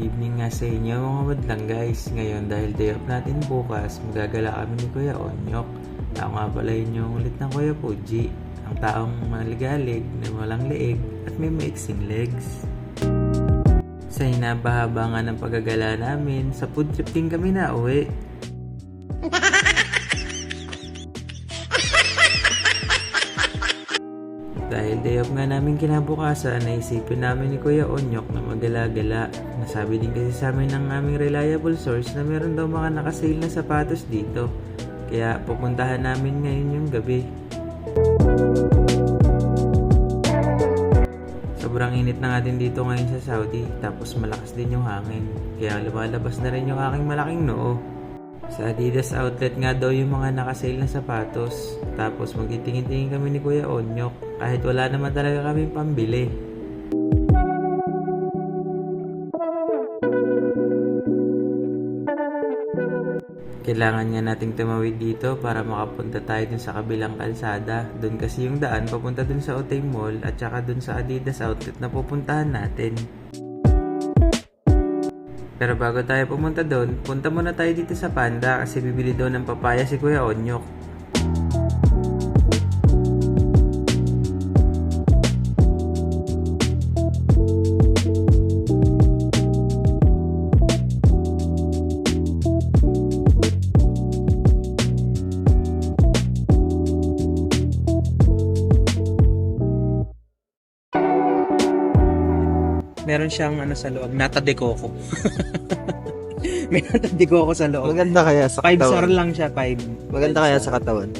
Evening nga sa inyo mga madlang guys. Ngayon dahil day off natin bukas, magagala kami ni Kuya Onyok. Ako nga pala yung ulit ng Kuya Puji. Ang taong maligalig na walang leeg at may maiksing legs. Sa hinabahaba nga ng paggagala namin, sa food trip din kami na uwi. Dahil day off nga namin kinabukasan, naisipin namin ni Kuya Onyok na magala-gala. Nasabi din kasi sa amin ng aming reliable source na meron daw mga nakasale na sapatos dito. Kaya pupuntahan namin ngayon yung gabi. Sobrang init na nga din dito ngayon sa Saudi, tapos malakas din yung hangin. Kaya lumalabas na rin yung aking malaking noo. Sa Adidas outlet nga daw yung mga nakasale na sapatos. Tapos magtitingin-tingin kami ni Kuya Onyok kahit wala naman talaga kami pambili. Kailangan nga nating tumawid dito para makapunta tayo dun sa kabilang kalsada. Doon kasi yung daan papunta dun sa Otay Mall at saka dun sa Adidas outlet na pupuntahan natin. Pero bago tayo pumunta doon, punta muna tayo dito sa Panda kasi bibili daw ng papaya si Kuya Onyok. Meron siyang ano sa loob, nata de coco. May nata de coco sa loob. Maganda kaya sa 5 star lang siya, 5. Maganda kaya sa katawan.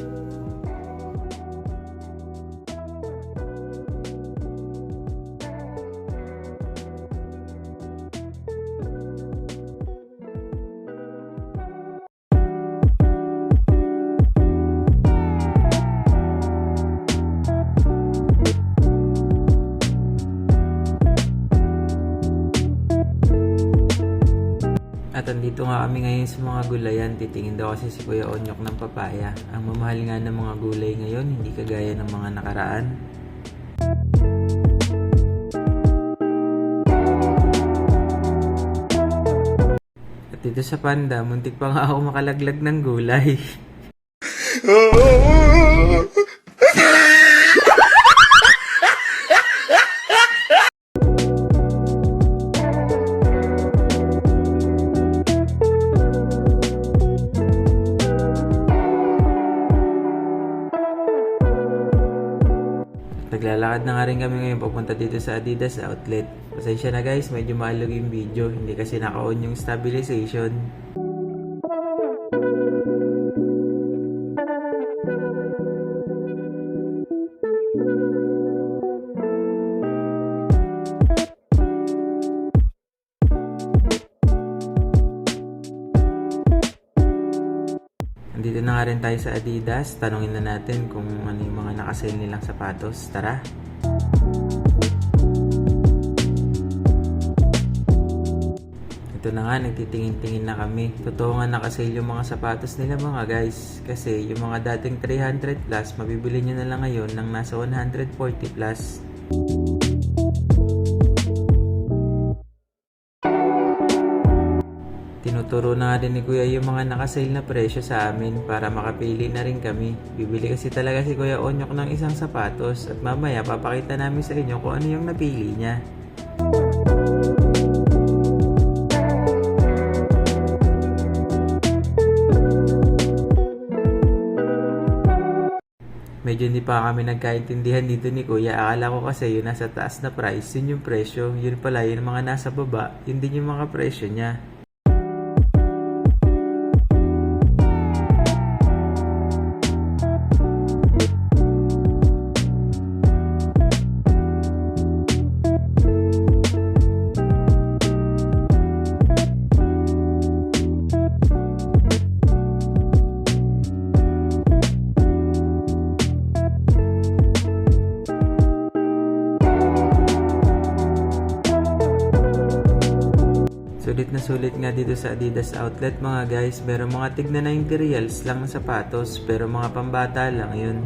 At andito nga kami ngayon sa mga gulayan. Titingin daw kasi si Kuya Onyok ng papaya. Ang mamahal nga ng mga gulay ngayon, hindi kagaya ng mga nakaraan. At dito sa Panda, muntik pa nga ako makalaglag ng gulay. Naglalakad na nga rin kami ngayon papunta dito sa Adidas outlet. Pasensya na guys, medyo maalog yung video. Hindi kasi naka-on yung stabilization. Andito na nga rin tayo sa Adidas. Tanungin na natin kung ano yung mga nakasale nilang sapatos. Tara! Ito na nga, nagtitingin-tingin na kami. Totoo nga nakasale yung mga sapatos nila mga guys. Kasi yung mga dating 300 plus, mabibili nyo na lang ngayon ng nasa 140 plus. Tinuturo na nga din ni Kuya yung mga nakasale na presyo sa amin para makapili na rin kami. Bibili kasi talaga si Kuya Onyok ng isang sapatos at mamaya papakita namin sa inyo kung ano yung napili niya. Medyo hindi pa kami nagkaintindihan dito ni Kuya. Akala ko kasi yun nasa taas na price, yun yung presyo. Yun pala, yung mga nasa baba, yun din yung mga presyo niya. Sulit na nga dito sa Adidas outlet mga guys. Pero mga tigna 90 reals lang ang sapatos. Pero mga pambata lang yun.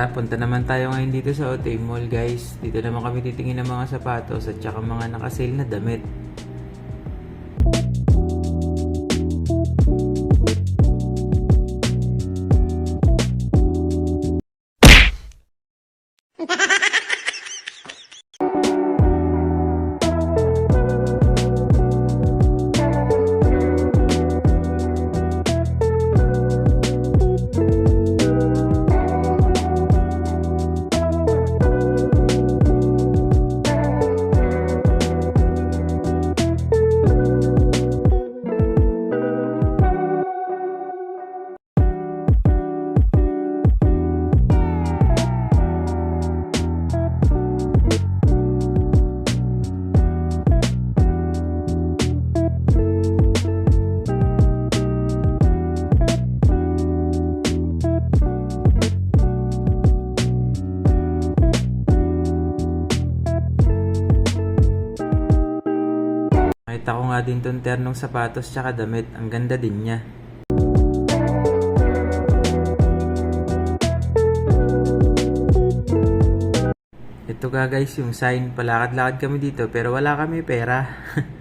Tara, punta naman tayo ngayon dito sa Otay Mall guys. Dito naman kami titingin ng mga sapatos at saka mga nakasale na damit. Ko nga din tong ternong sapatos tsaka damit. Ang ganda din niya. Ito ka guys yung sign. Palakad-lakad kami dito pero wala kami pera.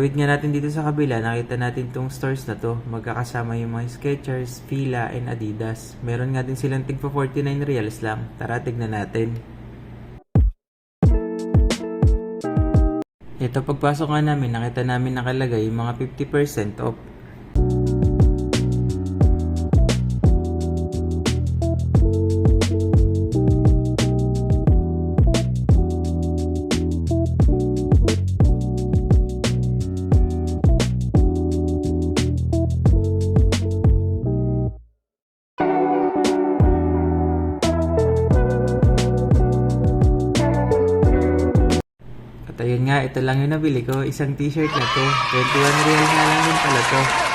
At pagtawid nga natin dito sa kabila, nakita natin tong stores na to. Magkakasama yung mga Skechers, Fila, and Adidas. Meron nga din silang tigpa 49 reals lang. Tara, tignan natin. Ito pagpasok nga namin, nakita namin nakalagay yung mga 50% off. Ito lang yung nabili ko. Isang t-shirt na to. 21 real nga lang din pala to.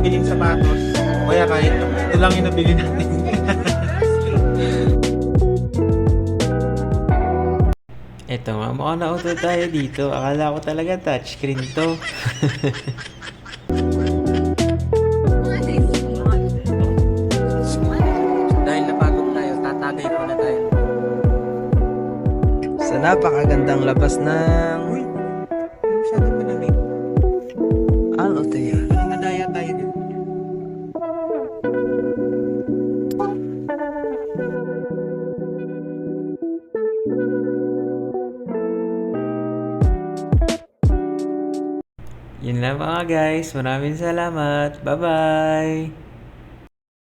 Nabiling sapatos. Kaya kahit ito lang yung nabili natin. Ito nga, mukhang nauto tayo dito. Akala ko talaga touchscreen to. Dahil napagod tayo, tatagay po na tayo. Sa napakagandang labas ng... Lang mga guys. Maraming salamat. Bye-bye!